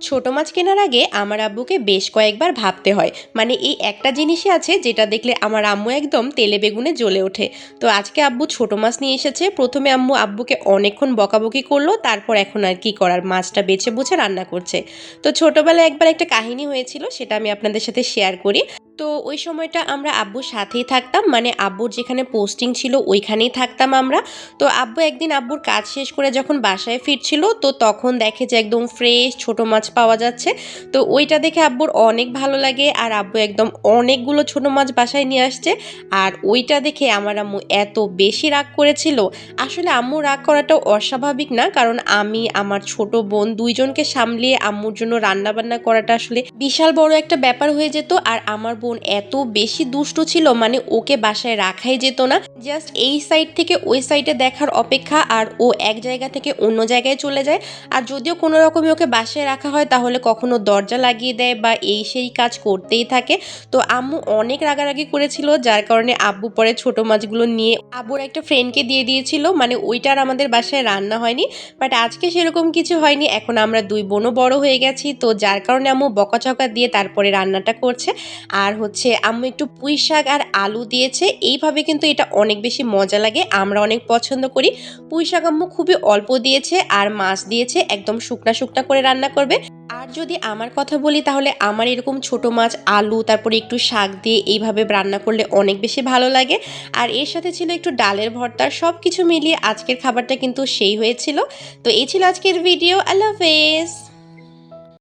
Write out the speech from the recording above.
ছোট মাছ কেনার আগে আমার আব্বুকে বেশ কয়েকবার ভাবতে হয়। মানে এই একটা জিনিসই আছে যেটা দেখলে আমার আম্মু একদম তেলে বেগুনে জ্বলে ওঠে। তো আজকে আব্বু ছোট মাছ নিয়ে এসেছে। প্রথমে আম্মু আব্বুকে অনেকক্ষণ বকাবকি করল, তারপর এখন আর কি করার, মাছটা বেছে বুঝে রান্না করছে। তো ছোটবেলায় একবার একটা কাহিনী হয়েছিল, সেটা আমি আপনাদের সাথে শেয়ার করি। তো ওই সময়টা আমরা আব্বুর সাথেই থাকতাম মানে আব্বুর যেখানে পোস্টিং ছিল ওইখানেই থাকতাম আমরা। তো আব্বু একদিন আব্বুর কাজ শেষ করে যখন বাসায় ফিরছিল, তো তখন দেখে যে একদম ফ্রেশ ছোট মাছ পাওয়া যাচ্ছে। তো ওইটা দেখে আব্বুর অনেক ভালো লাগে আর আব্বু একদম অনেকগুলো ছোট মাছ বাসায় নিয়ে আসছে। আর ওইটা দেখে আমার আম্মু এত বেশি রাগ করেছিল। আসলে আম্মু রাগ করাটাও অস্বাভাবিক না, কারণ আমি, আমার ছোট বোন দুইজনকে সামলিয়ে আম্মুর জন্য রান্না বান্না করাটা আসলে বিশাল বড় একটা ব্যাপার হয়ে যেত। আর আমার বোন এত বেশি দুষ্ট ছিল মানে ওকে বাসায় রাখাই যেত না। জাস্ট এই সাইড থেকে ওই সাইডে দেখার অপেক্ষা, আর ও এক জায়গা থেকে অন্য জায়গায় চলে যায়। আর যদিও কোনো রকমে ওকে বাসায় রাখা হয়, তাহলে কখনো দরজা লাগিয়ে দেয় বা এই সেই কাজ করতেই থাকে। তো আম্মু অনেক রাগারাগি করেছিল, যার কারণে আব্বু পরে ছোট মাছগুলো নিয়ে আব্বুর একটা ফ্রেন্ডকে দিয়ে দিয়েছিল। মানে ওইটার আমাদের বাসায় রান্না হয়নি। বাট আজকে সেরকম কিছু হয়নি, এখন আমরা দুই বোনও বড় হয়ে গেছি। তো যার কারণে আম্মু বকাচকা দিয়ে তারপরে রান্নাটা করছে। আর হচ্ছে আম্মু একটু পুঁই শাক আর আলু দিয়েছে। এইভাবে কিন্তু এটা অনেক বেশি মজা লাগে। আমরা অনেক পছন্দ করি। পুঁই শাক আম্মু খুবই অল্প দিয়েছে আর মাছ দিয়েছে। একদম শুকনা শুকনা করে রান্না করবে। আর যদি আমার কথা বলি তাহলে আমার এরকম ছোট মাছ, আলু, তারপরে একটু শাক দিয়ে এইভাবে রান্না করলে অনেক বেশি ভালো লাগে। আর এর সাথে ছিল একটু ডালের ভর্তা। সব কিছু মিলিয়ে আজকের খাবারটা কিন্তু সেই হয়েছিল। তো এই ছিল আজকের ভিডিও। আল্লাহ হাফেজ।